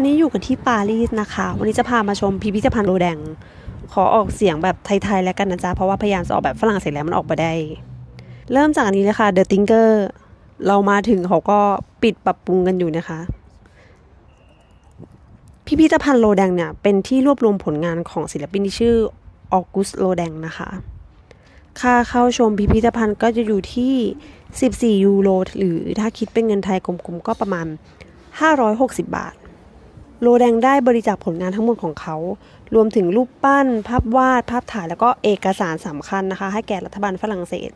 วันนี้อยู่กันที่ปารีสนะคะ วันนี้จะพามาชมพิพิธภัณฑ์โรแดง ขอออกเสียงแบบไทยๆแล้วกันนะจ๊ะ เพราะว่าพยายามจะออกแบบฝรั่งเศสแล้วมันออกมาได้ เริ่มจากอันนี้เลยค่ะ The Tinker เรามาถึงเขาก็ปิดปรับปรุงกันอยู่นะคะ พิพิธภัณฑ์โรแดงเนี่ย เป็นที่รวบรวมผลงานของศิลปินที่ชื่อออกุสโรแดงนะคะ ค่าเข้าชมพิพิธภัณฑ์ก็จะอยู่ที่ 14 ยูโรหรือถ้าคิดเป็นเงินไทยกลมๆก็ประมาณ 560 บาท โลแดงได้บริจาคผลงานทั้งหมดของเขา รวมถึงรูปปั้น ภาพวาด ภาพถ่าย แล้วก็เอกสารสำคัญนะคะ ให้แก่รัฐบาลฝรั่งเศส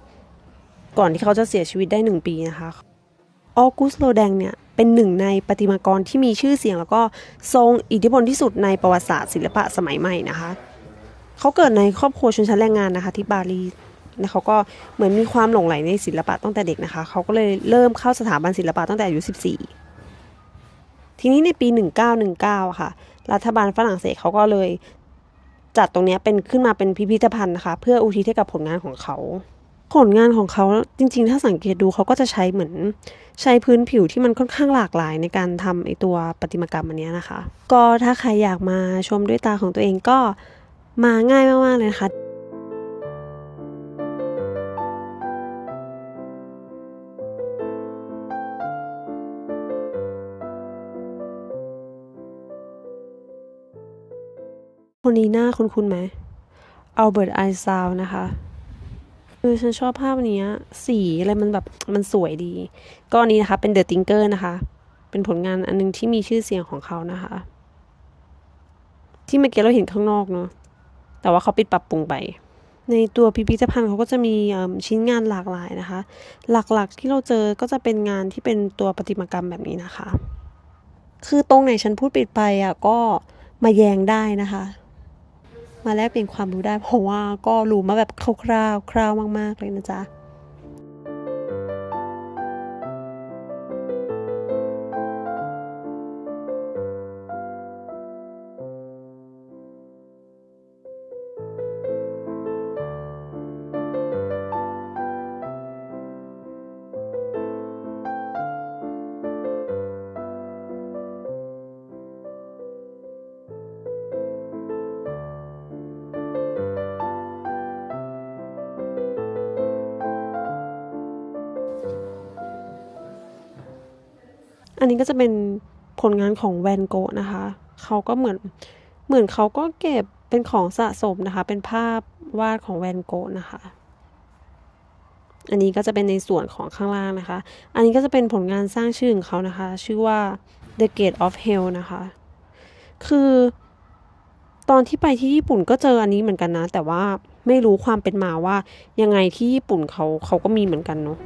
ก่อนที่เขาจะเสียชีวิตได้หนึ่งปีนะคะ ออกุสโลแดงเนี่ย เป็นหนึ่งในประติมากรที่มีชื่อเสียง แล้วก็ทรงอิทธิพลที่สุดในประวัติศาสตร์ศิลปะสมัยใหม่นะคะ เขาเกิดในครอบครัวชนชั้นแรงงานนะคะที่ปารีสแล้วเขาก็เหมือนมีความหลงใหลในศิลปะตั้งแต่เด็กนะคะ เขาก็เลยเริ่มเข้าสถาบันศิลปะตั้งแต่อายุ14 ทีนี้ในปี 1919 ค่ะ รัฐบาลฝรั่งเศสเขาก็เลยจัดตรงนี้เป็นขึ้นมาเป็นพิพิธภัณฑ์นะคะ เพื่ออุทิศให้กับผลงานของเขา ผลงานของเขาจริง ๆ ถ้าสังเกตดูเขาก็จะใช้เหมือน ใช้พื้นผิวที่มันค่อนข้างหลากหลายในการทำไอตัวประติมากรรมอันนี้นะคะ ก็ถ้าใครอยากมาชมด้วยตาของตัวเองก็มาง่ายมากๆเลยนะคะ คนนี้หน้าคุ้นคุ้นไหมอัลเบิร์ตไอซาวนะคะคือฉันชอบภาพนี้สีอะไรมันแบบมันสวยดี ก็อันนี้นะคะ เป็นเดอะติงเกอร์นะคะ เป็นผลงานอันนึงที่มีชื่อเสียงของเขานะคะ ที่เมื่อกี้เราเห็นข้างนอกเนาะแต่ว่าเขาปิดปรับปรุงไป ในตัวพิพิธภัณฑ์เขาก็จะมีชิ้นงานหลากหลายนะคะ หลักๆที่เราเจอก็จะเป็นงานที่เป็นตัวประติมากรรมแบบนี้นะคะ คือตรงไหนฉันพูดปิดไปอะก็มาแยงได้นะคะ มาแลกเปลี่ยนความรู้ได้ เพราะว่าก็รู้มาแบบคร่าวๆคร่าวมาก ๆ เลยนะจ๊ะ อันนี้ก็จะเป็นผลงานของแวนโกะนะคะ เขาก็เหมือนเหมือนเขาก็เก็บเป็นของสะสมนะคะ เป็นภาพวาดของแวนโกะนะคะ อันนี้ก็จะเป็นในส่วนของข้างล่างนะคะ อันนี้ก็จะเป็นผลงานสร้างชื่อของเขานะคะ ชื่อว่า The Gate of Hell นะคะ คือตอนที่ไปที่ญี่ปุ่นก็เจออันนี้เหมือนกันนะ แต่ว่าไม่รู้ความเป็นมาว่ายังไงที่ญี่ปุ่นเขาเขาก็มีเหมือนกันเนาะ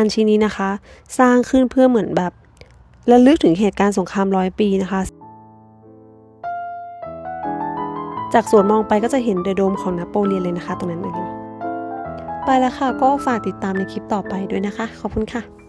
านชิ้นนี้นะคะ สร้างขึ้นเพื่อเหมือนแบบระลึกถึงเหตุการณ์สงครามร้อยปีนะคะ จากสวนมองไปก็จะเห็นเดอะโดมของนโปเลียนเลยนะคะ ตรงนั้นเองไปแล้วค่ะก็ฝากติดตามในคลิปต่อไปด้วยนะคะ ขอบคุณค่ะ